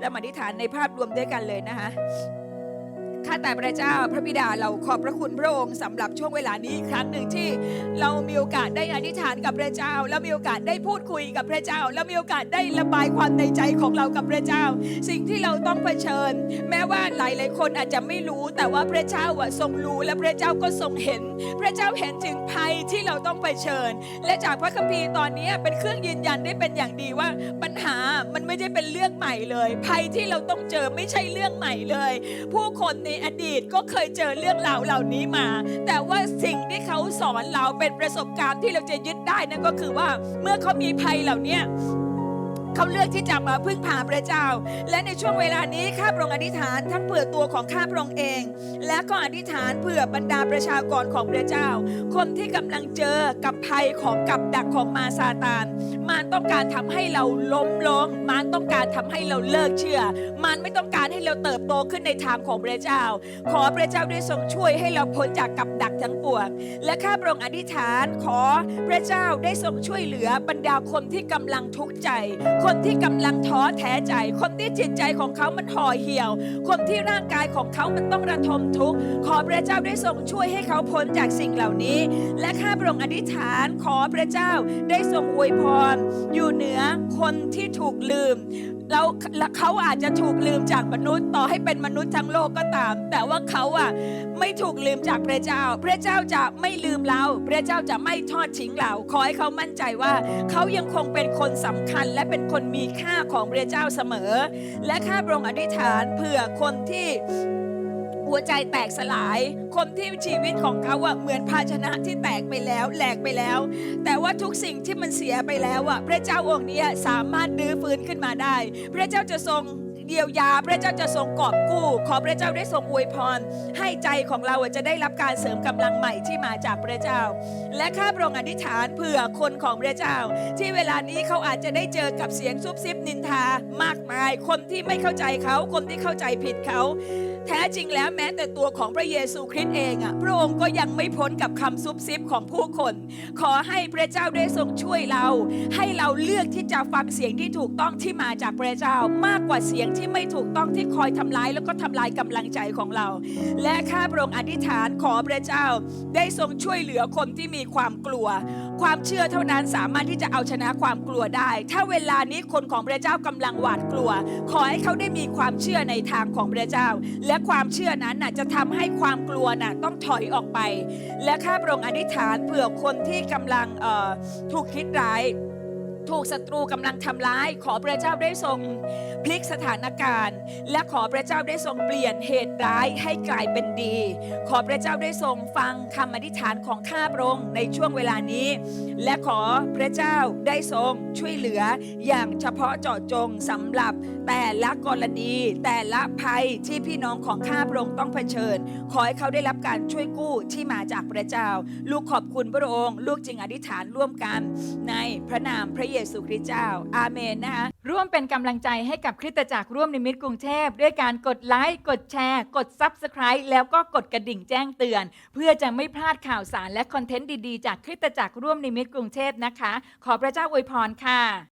และมาอธิษฐานในภาพรวมด้วยกันเลยนะคะ ข้าแต่พระเจ้าพระบิดาเราขอบพระคุณพระองค์สำหรับช่วงเวลานี้อีกครั้งหนึ่งที่เรามีโอกาสได้อธิษฐานกับพระเจ้า แล้วมีโอกาสได้พูดคุยกับพระเจ้า แล้วมีโอกาสได้ระบายความในใจของเรากับพระเจ้า สิ่งที่เราต้องเผชิญ แม้ว่าหลายๆคนอาจจะไม่รู้แต่ว่าพระเจ้าอะทรงรู้และพระเจ้าก็ทรงเห็น พระเจ้าเห็นถึงภัยที่เราต้องเผชิญ และจากพระคัมภีร์ตอนนี้เป็นเครื่องยืนยันได้เป็นอย่างดีว่าปัญหามันไม่ได้เป็นเรื่องใหม่เลย ภัยที่เราต้องเจอไม่ใช่เรื่องใหม่เลย ผู้คนในอดีตก็เคยเจอเรื่องราวเหล่านี้มา แต่ว่าสิ่งที่เขาสอนเราเป็นประสบการณ์ที่เราจะยึดได้นั่นก็คือว่าเมื่อเขามีภัยเหล่านี้ เขาเลือกที่จะมาพึ่งพาพระเจ้า และในช่วงเวลานี้ข้าพระองค์อธิษฐานทั้งเผื่อตัวของข้าพระองค์เอง และก็อธิษฐานเผื่อบรรดาประชากรของพระเจ้า คนที่กำลังเจอกับภัยของกับดักของมาซาตานมารต้องการทำให้เราล้มลงมารต้องการทำให้เราเลิกเชื่อมารไม่ต้องการให้เราเติบโตขึ้นในทางของพระเจ้า ขอพระเจ้าได้ทรงช่วยให้เราพ้นจากกับดักทั้งปวง และข้าพระองค์อธิษฐานขอพระเจ้าได้ทรงช่วยเหลือบรรดาคนที่กำลังทุกข์ใจคคนที่กำลังท้อแท้ใจ คนที่จิตใจของเขามันห่อเหี่ยว คนที่ร่างกายของเขามันต้องระทมทุกข์ขอพระเจ้าได้ทรงช่วยให้เขาพ้นจากสิ่งเหล่านี้ และข้าพระองค์อธิษฐานขอพระเจ้าได้ทรงอวยพรอยู่เหนือ คนที่ถูกลืมแล้วเขาอาจจะถูกลืมจากมนุษย์ต่อให้เป็นมนุษย์ทั้งโลกก็ตาม แต่ว่าเขาอะไม่ถูกลืมจากพระเจ้า พระเจ้าจะไม่ลืมเรา พระเจ้าจะไม่ทอดทิ้งเรา ขอให้เขามั่นใจว่า เขายังคงเป็นคนสำคัญ และเป็นคนมีค่าของพระเจ้าเสมอ และข้าพระองค์อธิษฐานเผื่อคนที่ หัวใจแตกสลาย คนที่ชีวิตของเขาอะเหมือนภาชนะที่แตกไปแล้วแหลกไปแล้ว แต่ว่าทุกสิ่งที่มันเสียไปแล้วอะพระเจ้าองค์นี้สามารถดื้อฟื้นขึ้นมาได้ พระเจ้าจะทรงเยียวยาพระเจ้าจะทรงกอบกู้ ขอพระเจ้าได้ทรงอวยพร ให้ใจของเราจะได้รับการเสริมกำลังใหม่ที่มาจากพระเจ้า และข้าพระองค์อธิษฐานเผื่อคนของพระเจ้า ที่เวลานี้เขาอาจจะได้เจอกับเสียงซุบซิบนินทามากมาย คนที่ไม่เข้าใจเขาคนที่เข้าใจผิดเขา แท้จริงแล้วแม้แต่ตัวของพระเยซูคริสต์เองอะพระองค์ก็ยังไม่พ้นกับคำซุบซิบของผู้คน ขอให้พระเจ้าได้ทรงช่วยเรา ให้เราเลือกที่จะฟังเสียงที่ถูกต้องที่มาจากพระเจ้ามากกว่าเสียงที่ไม่ถูกต้องที่คอยทำร้ายแล้วก็ทำลายกำลังใจของเรา และข้าพระองค์อธิษฐานขอพระเจ้า ได้ทรงช่วยเหลือคนที่มีความกลัว ความเชื่อเท่านั้นสามารถที่จะเอาชนะความกลัวได้ ถ้าเวลานี้คนของพระเจ้ากำลังหวาดกลัว ขอให้เขาได้มีความเชื่อในทางของพระเจ้า และความเชื่อนั้นน่ะจะทำให้ความกลัวน่ะต้องถอยออกไป และข้าพระองค์อธิษฐานเผื่อคนที่กำลังถูกคิดร้าย ถูกศัตรูกำลังทำร้าย ขอพระเจ้าได้ทรงพลิกสถานการณ์ และขอพระเจ้าได้ทรงเปลี่ยนเหตุร้ายให้กลายเป็นดี ขอพระเจ้าได้ทรงฟังคำอธิษฐานของข้าพระองค์ในช่วงเวลานี้ และขอพระเจ้าได้ทรงช่วยเหลืออย่างเฉพาะเจาะจงสำหรับแต่ละกรณี แต่ละภัยที่พี่น้องของข้าพระองค์ต้องเผชิญ ขอให้เขาได้รับการช่วยกู้ที่มาจากพระเจ้า ลูกขอบคุณพระองค์ ลูกจึงอธิษฐานร่วมกันในพระนามพระเยยซูคริสต์เจ้า อาเมนนะคะร่วมเป็นกำลังใจให้กับคริสตจักรร่วมนิมิตกรุงเทพ ด้วยการกดไลค์ กดแชร์ กด Subscribe แล้วก็กดกระดิ่งแจ้งเตือน เพื่อจะไม่พลาดข่าวสารและคอนเทนต์ดีๆ จากคริสตจักรร่วมนิมิตกรุงเทพนะคะ ขอพระเจ้าอวยพรค่ะ